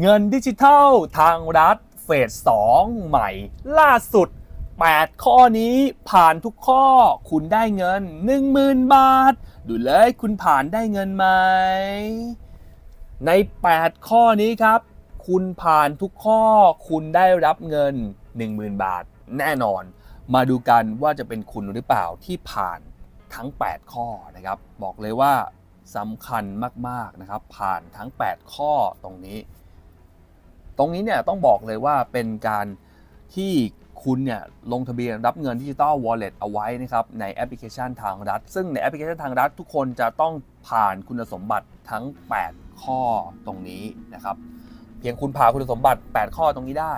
เงินดิจิทัลทางรัฐเฟส2ใหม่ ล่าสุด 8 ข้อนี้ผ่านทุกข้อคุณได้เงิน 10,000 บาท ดูเลยคุณผ่านได้เงินไหม ใน 8 ข้อนี้ครับ คุณผ่านทุกข้อคุณได้รับเงิน 10,000 บาท แน่นอน มาดูกันว่าจะเป็นคุณหรือเปล่าที่ผ่านทั้ง 8 ข้อนะครับ บอกเลยว่าสำคัญมากๆนะครับ ผ่านทั้ง 8 ข้อตรงนี้ ตรงนี้เนี่ยต้องบอกเลยว่าเป็นการที่คุณเนี่ยลงทะเบียนรับเงินดิจิตอลวอลเล็ตเอาไว้นะครับในแอปพลิเคชันทางรัฐ ซึ่งในแอปพลิเคชันทางรัฐ ทุกคนจะต้องผ่านคุณสมบัติทั้ง 8 ข้อตรงนี้นะครับเพียงคุณผ่านคุณสมบัติ 8 ข้อตรงนี้ได้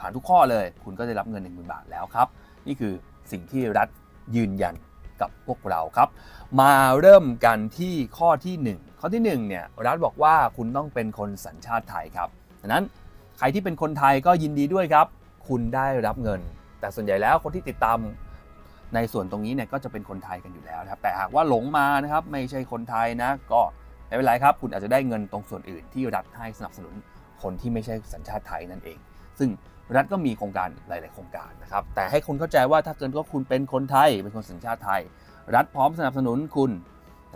ผ่านทุกข้อเลย คุณก็ได้รับเงิน 1 0,000 บาทแล้วครับ นี่คือสิ่งที่รัฐยืนยันกับพวกเราครับ มาเริ่มกันที่ข้อที่ 1 ข้อที่1เนี่ยรัฐบอกว่าคุณต้องเป็นคนสัญชาติไทยครับดังนั้น ใครที่เป็นคนไทยก็ยินดีด้วยครับ คุณได้รับเงิน แต่ส่วนใหญ่แล้วคนที่ติดตามในส่วนตรงนี้เนี่ยก็จะเป็นคนไทยกันอยู่แล้วนะครับ แต่หากว่าหลงมานะครับไม่ใช่คนไทยนะ ก็ไม่เป็นไรครับ คุณอาจจะได้เงินตรงส่วนอื่นที่รัฐให้สนับสนุนคนที่ไม่ใช่สัญชาติไทยนั่นเอง ซึ่งรัฐก็มีโครงการหลาย ๆ โครงการนะครับ แต่ให้คุณเข้าใจว่าถ้าเกิดว่าคุณเป็นคนไทย เป็นคนสัญชาติไทย รัฐพร้อมสนับสนุนคุณ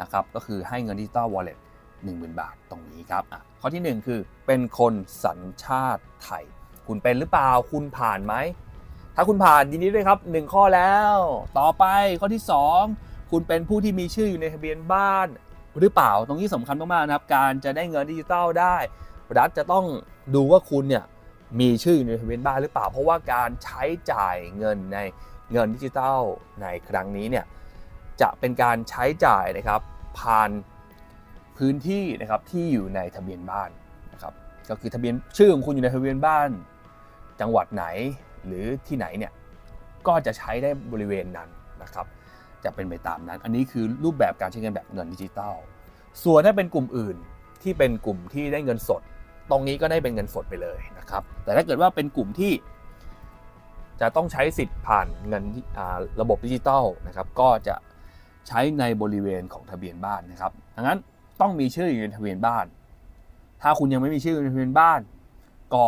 นะครับ ก็คือให้เงินดิจิตอลวอลเล็ต 10,000 บาทตรงนี้ครับข้อทีหนึ่1 คือเป็นคนสัญชาติไทย คุณเป็นหรือเปล่าคุณผ่านไหม ถ้าคุณผ่านยินดีด้วยครับ 1 ข้อแล้ว ต่อไปข้อที่ 2 คุณเป็นผู้ที่มีชื่ออยู่ในทะเบียนบ้านหรือเปล่าตรงนี้สำคัญมากๆนะครับ การจะได้เงินดิจิตอลได้ รัฐจะต้องดูว่าคุณเนี่ยมีชื่ออยู่ในทะเบียนบ้านหรือเปล่า เพราะว่าการใช้จ่ายเงินในเงินดิจิตอลในครั้งนี้เนี่ยจะเป็นการใช้จ่ายนะครับผ่าน พื้นที่นะครับที่อยู่ในทะเบียนบ้านนะครับก็คือทะเบียนชื่อของคุณอยู่ในทะเบียนบ้าน จังหวัดไหนหรือที่ไหนเนี่ยก็จะใช้ได้บริเวณนั้นนะครับ จะเป็นไปตามนั้น อันนี้คือรูปแบบการใช้เงินแบบเงินดิจิตอลส่วนถ้าเป็นกลุ่มอื่นที่เป็นกลุ่มที่ได้เงินสด ตรงนี้ก็ได้เป็นเงินสดไปเลยนะครับ แต่ถ้าเกิดว่าเป็นกลุ่มที่จะต้องใช้สิทธิ์ผ่านเงินอ่ระบบดิจิตอลนะครับ ก็จะใช้ในบริเวณของทะเบียนบ้านนะครับดังนั้น ต้องมีชื่ออยู่ในทะเบียนบ้าน ถ้าคุณยังไม่มีชื่ออยู่ในทะเบียนบ้าน ก็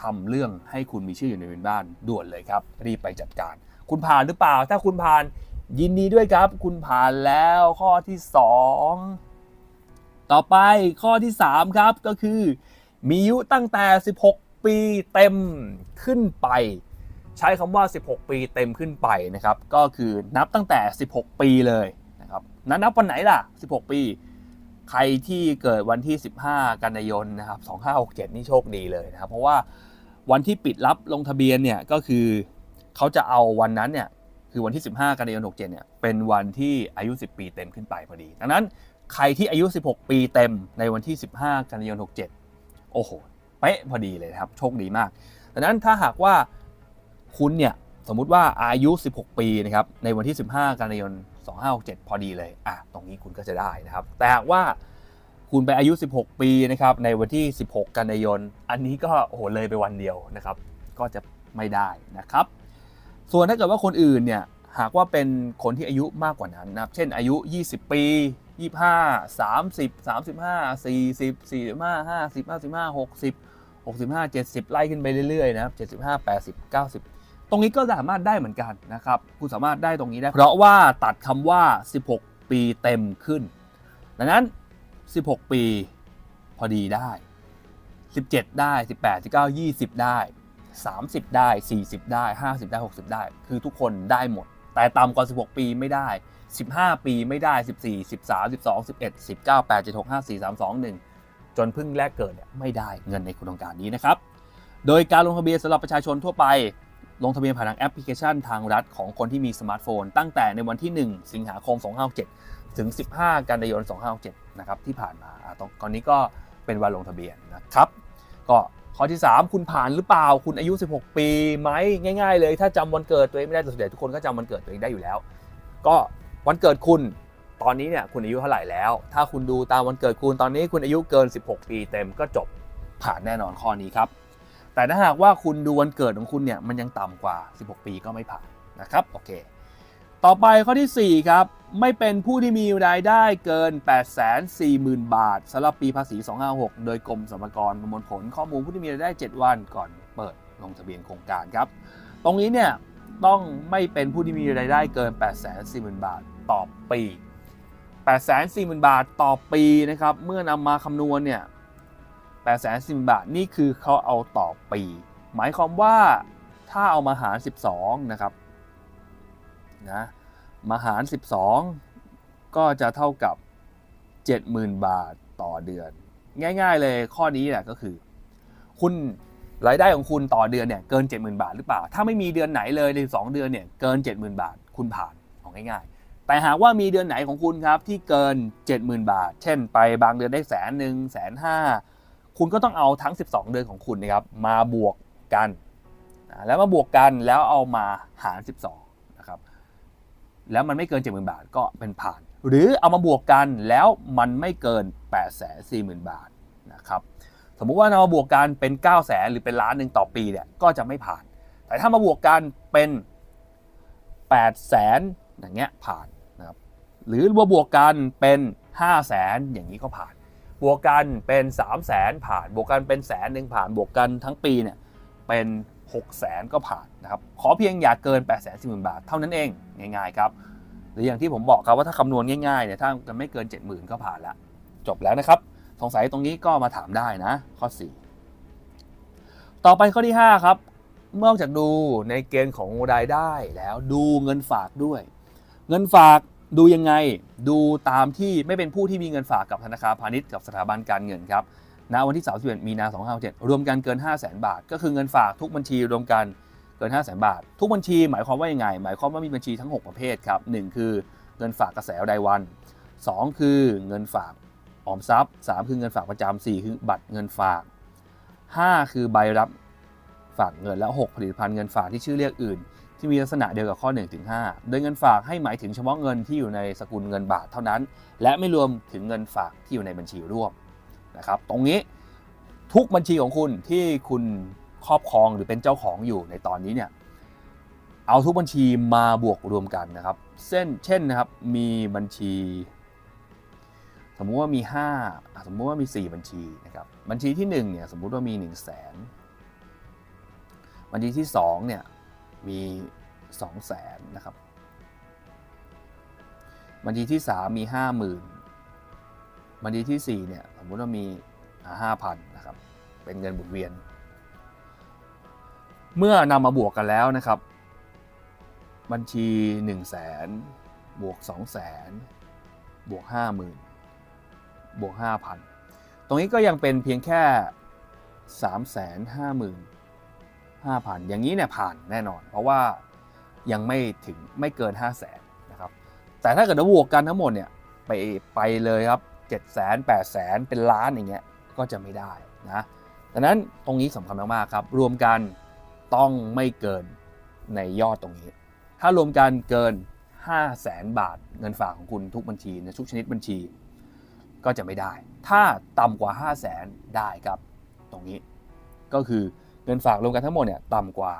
ทำเรื่องให้คุณมีชื่ออยู่ในทะเบียนบ้านด่วนเลยครับ รีบไปจัดการ คุณผ่านหรือเปล่า ถ้าคุณผ่านยินดีด้วยครับ คุณผ่านแล้วข้อที่สองต่อไปข้อที่ 3 ครับก็คือ มีอายุตั้งแต่ 16 ปีเต็มขึ้นไป ใช้คำว่า 16 ปีเต็มขึ้นไปนะครับ ก็คือนับตั้งแต่ 16 ปีเลยนะครับนั้นนับวันไหนล่ะ 16 ปี ใครที่เกิดวันที่ 15 กันยายนนะครับ2567 นี่โชคดีเลยนะครับ เพราะว่าวันที่ปิดรับลงทะเบียนเนี่ยก็คือเขาจะเอาวันนั้นเนี่ยคือวันที่ 15 กันยายน 67 เนี่ยเป็นวันที่อายุ 10 ปีเต็มขึ้นไปพอดี ดังนั้นใครที่อายุ 16 ปีเต็มในวันที่ 15 กันยายน 67 โอ้โหเป๊ะพอดีเลยนะครับ โชคดีมากดังนั้นถ้าหากว่าคุณเนี่ย สมมุติว่าอายุ 16 ปีนะครับในวันที่ 15 กันยายน 2567 พอดีเลยอะตรงนี้คุณก็จะได้นะครับ แต่หากว่าคุณไปอายุ 16 ปีนะครับในวันที่ 16 กันยายน อันนี้ก็โอ้โหเลยไปวันเดียวนะครับ ก็จะไม่ได้นะครับ ส่วนถ้าเกิดว่าคนอื่นเนี่ยหากว่าเป็นคนที่อายุมากกว่านั้นนะครับ เช่นอายุ 20 ปี 25 30 35 40 45 50 55 60 65 70 ไล่ขึ้นไปเรื่อยๆนะครับ75 80 90 ตรงนี้ก็สามารถได้เหมือนกันนะครับ คุณสามารถได้ตรงนี้ได้ เพราะว่าตัดคำว่า 16 ปีเต็มขึ้น ดังนั้น 16 ปีพอดีได้ 17 ได้ 18 19 20 ได้ 30 ได้ 40 ได้ 50 ได้ 60 ได้ คือทุกคนได้หมด แต่ต่ำกว่า 16 ปีไม่ได้ 15 ปีไม่ได้ 14 13 12 11 19 8 7 6 5 4 3 2 1 จนเพิ่งแรกเกิดเนี่ยไม่ได้เงินในโครงการนี้นะครับ โดยการลงทะเบียนสำหรับประชาชนทั่วไป ลงทะเบียนผ่านทางแอปพลิเคชันทางรัฐของคนที่มีสมาร์ทโฟน ตั้งแต่ในวันที่ 1 สิงหาคม 2567 ถึง 15 กันยายน 2567 นะครับที่ผ่านมาตรงตอนนี้ก็เป็นวันลงทะเบียนนะครับ ก็ข้อที่ 3 คุณผ่านหรือเปล่าคุณอายุ 16 ปีไหมง่าย ๆ เลย ถ้าจำวันเกิดตัวเองไม่ได้แต่ส่วนใหญ่ทุกคนก็จำวันเกิดตัวเองได้อยู่แล้ว ก็วันเกิดคุณตอนนี้เนี่ยคุณอายุเท่าไหร่แล้ว ถ้าคุณดูตามวันเกิดคุณตอนนี้คุณอายุเกิน 16 ปีเต็มก็จบผ่านแน่นอนข้อนี้ครับ แต่ถ้าหากว่าคุณดูวันเกิดของคุณเนี่ยมันยังต่ำกว่า 16 ปีก็ไม่ผ่านนะครับโอเค ต่อไปข้อที่ 4 ครับ ไม่เป็นผู้ที่มีรายได้เกิน 840,000 บาทสำหรับปีภาษี 256 โดยกรมสรรพากรประมวลผลข้อมูลผู้ที่มีรายได้ 7 วันก่อนเปิดลงทะเบียนโครงการครับ ตรงนี้เนี่ยต้องไม่เป็นผู้ที่มีรายได้เกิน 840,000 บาทต่อปี 840,000 บาทต่อปีนะครับ เมื่อนำมาคำนวณเนี่ย 840,000บาทนี่คือเขาเอาต่อปี หมายความว่าถ้าเอามาหาร 12 นะครับนะมาหาร 12 ก็จะเท่ากับ 70,000 บาทต่อเดือน ง่าย ๆ เลยข้อนี้แหละก็คือ คุณรายได้ของคุณต่อเดือนเนี่ยเกิน 70,000 บาทหรือเปล่า ถ้าไม่มีเดือนไหนเลยใน2เดือนเนี่ยเกิน 70,000 บาทคุณผ่านเอาง่าย ๆ แต่หากว่ามีเดือนไหนของคุณครับที่เกิน 70,000 บาท เช่น ไปบางเดือนได้แสนหนึ่งแสนห้า คุณก็ต้องเอาทั้ง 12 เดือนของคุณนะครับมาบวกกันนะแล้วมาบวกกันแล้วเอามาหาร 12นะครับแล้วมันไม่เกิน 70,000 บาทก็เป็นผ่าน หรือเอามาบวกกันแล้วมันไม่เกิน 840,000 บาทนะครับสมมุติว่านำมาบวกกันเป็น 9 0 0 0 0 0หรือเป็นล้านหนึ่งต่อปีเนี่ยก็จะไม่ผ่าน แต่ถ้ามาบวกกันเป็น8 0 0 0 0 0อย่างเงี้ยผ่านนะครับหรือว่าบวกกันเป็น 5 0 0 0 0 0อย่างนี้ก็ผ่าน บวกกันเป็น 3 0 0 0 0 0ผ่าน บวกกันเป็นแสนหนึ่งผ่าน บวกกันทั้งปีเนี่ยเป็น 6 0 0 0 0 0ก็ผ่านนะครับ ขอเพียงอย่าเกิน 8 4 0 0 0 0 บาทเท่านั้นเองง่ายๆครับหรืออย่างที่ผมบอกครับว่าถ้าคำนวณง่ายๆเนี่ยถ้ามันไม่เกิน 70,000 ก็ผ่านละจบแล้วนะครับ สงสัยตรงนี้ก็มาถามได้นะข้อ 4 ต่อไปข้อที่ 5 ครับเมื่อจากดูในเกณฑ์ของรายได้แล้วดูเงินฝากด้วย เงินฝาก ดูยังไงดูตามที่ไม่เป็นผู้ที่มีเงินฝากกับธนาคารพาณิชย์กับสถาบันการเงินครับณวันที่ 31 มีนา2567รวมกันเกิน 5 0 0 0 0 0บาท ก็คือเงินฝากทุกบัญชีรวมกันเกิน 5 0 0 0 0 0บาท ทุกบัญชีหมายความว่ายังไง หมายความว่ามีบัญชีทั้ง 6 ประเภทครับหนึ่งคือเงินฝากกระแสรายวัน 2 คือเงินฝากออมทรัพย์ 3 คือเงินฝากประจำ4คือบัตรเงินฝาก 5 คือใบรับฝากเงินและ 6 ผลิตภัณฑ์เงินฝากที่ชื่อเรียกอื่น ที่มีลักษณะเดียวกับข้อ1ถึง5โดยเงินฝากให้หมายถึงเฉพาะเงินที่อยู่ในสกุลเงินบาทเท่านั้น และไม่รวมถึงเงินฝากที่อยู่ในบัญชีร่วมนะครับ ตรงนี้ทุกบัญชีของคุณที่คุณครอบครองหรือเป็นเจ้าของอยู่ในตอนนี้เนี่ยเอาทุกบัญชีมาบวกรวมกันนะครับเช่นเช่นนะครับมีบัญชี สมมุติว่ามี 5 สมมุติว่ามี 4 บัญชีนะครับบัญชีที่1เนี่ยสมมุติว่ามี 1 0 0 0 0แสนบัญชีที่2เนี่ย มี 2 0 0แสนนะครับ บัญชีที่ 3 มี 50,000 บัญชีที่ 4 เนี่ยสมมติว่ามีห้าพันนะครับ เป็นเงินหมุนเวียน เมื่อนำมาบวกกันแล้วนะครับ บัญชี 1 0 0 0 0แสนบวก 2 0 0แสนบวก 50,000 บวก 5,000 ตรงนี้ก็ยังเป็นเพียงแค่ 3 5 5 0 0 0 5,000 อย่างนี้เนี่ยผ่านแน่นอน เพราะว่ายังไม่ถึงไม่เกิน 5 0 0 0 0 0นะครับ แต่ถ้าเกิดว่าบวกกันทั้งหมดเนี่ยไปไปเลยครับ7 0 0 0 0 8 0 0 0 เป็นล้านอย่างเงี้ยก็จะไม่ได้นะดังนั้นตรงนี้สำคัญมากๆครับ รวมกันต้องไม่เกินในยอดตรงนี้ ถ้ารวมกันเกิน 5 0 0แสนบาทเงินฝากของคุณทุกบัญชีในทุกชนิดบัญชี ก็จะไม่ได้ ถ้าต่ำกว่า 5 0 0แสนได้ครับตรงนี้ก็คือ เงินฝากรวมกันทั้งหมดเนี่ยต่ำกว่า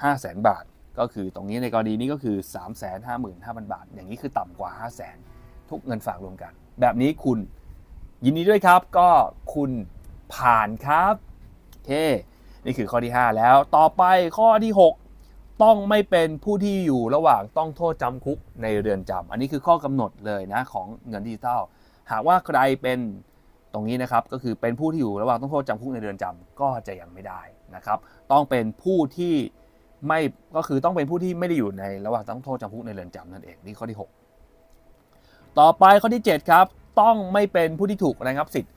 5 0 0แสนบาท ก็คือตรงนี้ในกรณีนี้ก็คือ 3 5 5 5 0 0 0 บาท อย่างนี้คือต่ำกว่า 5 0 0แสนทุกเงินฝากรวมกัน แบบนี้คุณยินดีด้วยครับ ก็คุณผ่านครับโอเคนี่คือข้อที่ 5 แล้วต่อไปข้อที่ 6 ต้องไม่เป็นผู้ที่อยู่ระหว่างต้องโทษจำคุกในเรือนจำอันนี้คือข้อกำหนดเลยนะของเงินดิจิทัลหากว่าใครเป็นตรงนี้นะครับก็คือเป็นผู้ที่อยู่ระหว่างต้องโทษจำคุกในเรือนจำก็จะยังไม่ได้ นะครับต้องเป็นผู้ที่ไม่ก็คือต้องเป็นผู้ที่ไม่ได้อยู่ในระหว่างต้องโทษจำคุกในเรือนจำนั่นเองนี่ข้อที่ 6 ต่อไปข้อที่ 7 ครับ ต้องไม่เป็นผู้ที่ถูกระงับสิทธิ์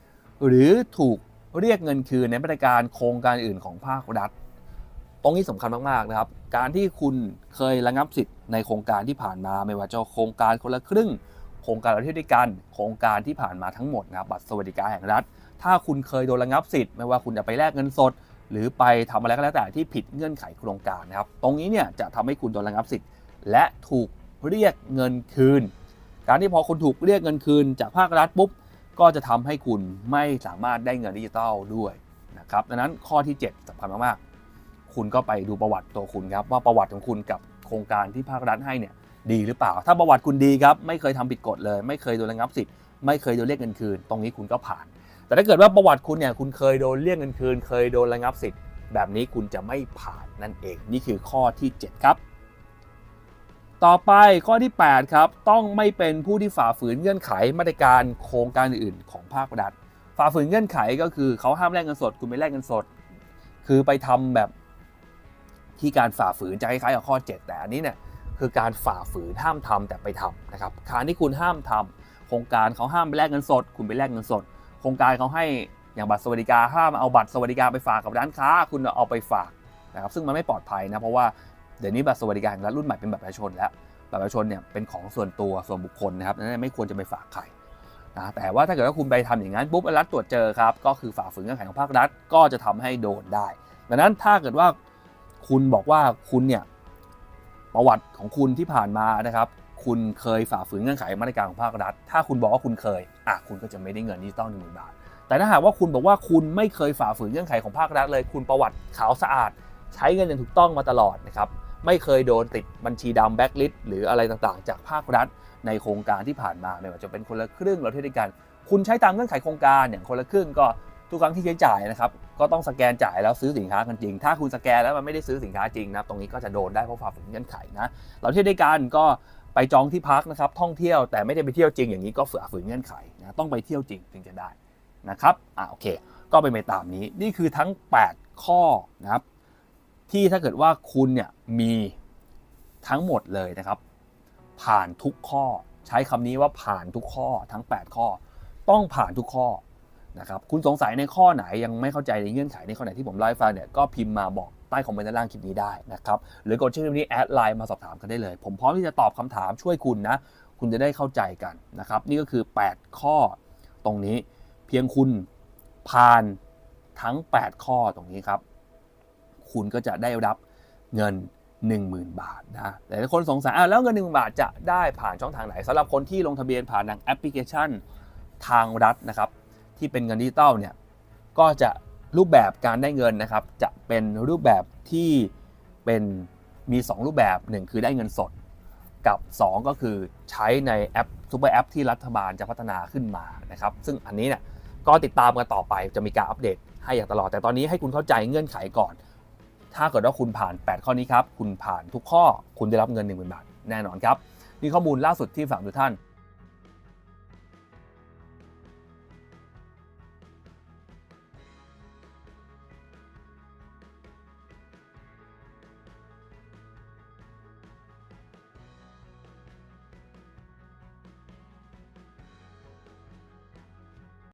หรือถูกเรียกเงินคืนในมาตรการโครงการอื่นของภาครัฐ ตรงนี้สำคัญมากๆนะครับ การที่คุณเคยระงับสิทธิ์ในโครงการที่ผ่านมาไม่ว่าจะโครงการคนละครึ่ง โครงการเราเที่ยวด้วยกัน โครงการที่ผ่านมาทั้งหมดนะครับบัตรสวัสดิการแห่งรัฐ ถ้าคุณเคยโดนระงับสิทธิ์ไม่ว่าคุณจะไปแลกเงินสด หรือไปทำอะไรก็แล้วแต่ที่ผิดเงื่อนไขโครงการนะครับ ตรงนี้เนี่ยจะทำให้คุณโดนระงับสิทธิ์ และถูกเรียกเงินคืน การที่พอคุณถูกเรียกเงินคืน จากภาครัฐปุ๊บก็จะทำให้คุณไม่สามารถได้เงินดิจิตอลด้วยนะครับดังนั้นข้อที่ 7สำคัญมากๆคุณก็ไปดูประวัติตัวคุณครับว่าประวัติของคุณกับโครงการที่ภาครัฐให้เนี่ยดีหรือเปล่า ถ้าประวัติคุณดีครับไม่เคยทำผิดกฎเลย ไม่เคยโดนระงับสิทธิ์ไม่เคยโดนเรียกเงินคืน ตรงนี้คุณก็ผ่าน แต่ถ้าเกิดว่าประวัติคุณเนี่ยคุณเคยโดนเรียกเงินคืน เคยโดนระงับสิทธิ์แบบนี้คุณจะไม่ผ่านนั่นเอง นี่คือข้อที่ 7 ครับ ต่อไปข้อที่ 8 ครับ ต้องไม่เป็นผู้ที่ฝ่าฝืนเงื่อนไขมาตรการโครงการอื่นของภาครัฐฝ่าฝืนเงื่อนไขก็คือเขาห้ามแลกเงินสด คุณไปแลกเงินสด คือไปทำแบบที่การฝ่าฝืนจะคล้ายๆกับข้อ 7 แต่อันนี้เนี่ยคือการฝ่าฝืนห้ามทำแต่ไปทำนะครับการที่คุณห้ามทำโครงการเขาห้ามไปแลกเงินสด คุณไปแลกเงินสด โครงการเขาให้อย่างบัตรสวัสดิการห้ามเอาบัตรสวัสดิการไปฝากกับร้านค้า คุณเอาไปฝากนะครับซึ่งมันไม่ปลอดภัยนะเพราะว่าเดี๋ยวนี้บัตรสวัสดิการและรุ่นใหม่เป็นบัตรประชาชนแล้วบัตรประชาชนเนี่ยเป็นของส่วนตัวส่วนบุคคลนะครับดังนั้นไม่ควรจะไปฝากใครนะแต่ว่าถ้าเกิดว่าคุณไปทำอย่างนั้นปุ๊บรัฐตรวจเจอครับก็คือฝ่าฝืนเงื่อนไขของภาครัฐก็จะทำให้โดนได้ ดังนั้นถ้าเกิดว่าคุณบอกว่าคุณเนี่ยประวัติของคุณที่ผ่านมานะครับ คุณเคยฝ่าฝืนเงื่อนไขมาตรการของภาครัฐ ถ้าคุณบอกว่าคุณเคยอะคุณก็จะไม่ได้เงินดิจิตอลหนึ่งหมื่นบาท แต่ถ้าหากว่าคุณบอกว่าคุณไม่เคยฝ่าฝืนเงื่อนไขของภาครัฐเลย คุณประวัติขาวสะอาด ใช้เงินอย่างถูกต้องมาตลอดนะครับ ไม่เคยโดนติดบัญชีดำแบ็กลิสต์หรืออะไรต่างๆ จากภาครัฐ ในโครงการที่ผ่านมาไม่ว่าจะเป็นคนละครึ่งเราเที่ยวด้วยกัน คุณใช้ตามเงื่อนไขโครงการอย่างคนละครึ่งก็ทุกครั้งที่ใช้จ่ายนะครับก็ต้องสแกนจ่ายแล้วซื้อสินค้ากันจริง ถ้าคุณสแกนแล้วมันไม่ได้ซื้อสินค้าจริงนะตรงนี้ก็จะโดนได้เพราะฝ่าฝืนเงื่อนไขนะเราเที่ยวด้วยกันก็ ไปจองที่พักนะครับท่องเที่ยวแต่ไม่ได้ไปเที่ยวจริงอย่างนี้ก็ฝ่าฝืนเงื่อนไขนะต้องไปเที่ยวจริงถึงจะได้นะครับอ่าโอเค ก็เป็นไปตามนี้นี่คือทั้ง 8 ข้อนะครับที่ถ้าเกิดว่าคุณเนี่ยมีทั้งหมดเลยนะครับ ผ่านทุกข้อใช้คำนี้ว่าผ่านทุกข้อทั้ง 8 ข้อ ต้องผ่านทุกข้อนะครับคุณสงสัยในข้อไหนยังไม่เข้าใจในเงื่อนไขในข้อไหนที่ผมเล่าให้ฟังเนี่ยก็พิมพ์มาบอก ใต้คอมเมนต์ด้านล่างคลิปนี้ได้นะครับหรือกดชื่อคลิปนี้แอดไลน์มาสอบถามกันได้เลย ผมพร้อมที่จะตอบคำถามช่วยคุณนะ คุณจะได้เข้าใจกันนะครับนี่ก็คือ 8 ข้อตรงนี้เพียงคุณผ่านทั้ง 8 ข้อตรงนี้ครับ คุณก็จะได้รับเงิน 10,000 บาทนะแต่ถ้าคนสงสัยอะแล้วเงิน 10,000 บาทจะได้ผ่านช่องทางไหนสำหรับคนที่ลงทะเบียนผ่านทางแอปพลิเคชันทางรัฐนะครับ ที่เป็นเงินดิจิตอลเนี่ยก็จะ รูปแบบการได้เงินนะครับ จะเป็นรูปแบบที่เป็นมี 2 รูปแบบ 1 คือได้เงินสด กับ 2 ก็คือใช้ในแอปซูเปอร์แอปที่รัฐบาลจะพัฒนาขึ้นมานะครับ ซึ่งอันนี้เนี่ยก็ติดตามกันต่อไปจะมีการอัปเดตให้อย่างตลอด แต่ตอนนี้ให้คุณเข้าใจเงื่อนไขก่อน ถ้าเกิดว่าคุณผ่าน 8 ข้อนี้ครับ คุณผ่านทุกข้อ คุณได้รับเงิน 10,000 บาทแน่นอนครับ นี่ข้อมูลล่าสุดที่ฝากทุกท่าน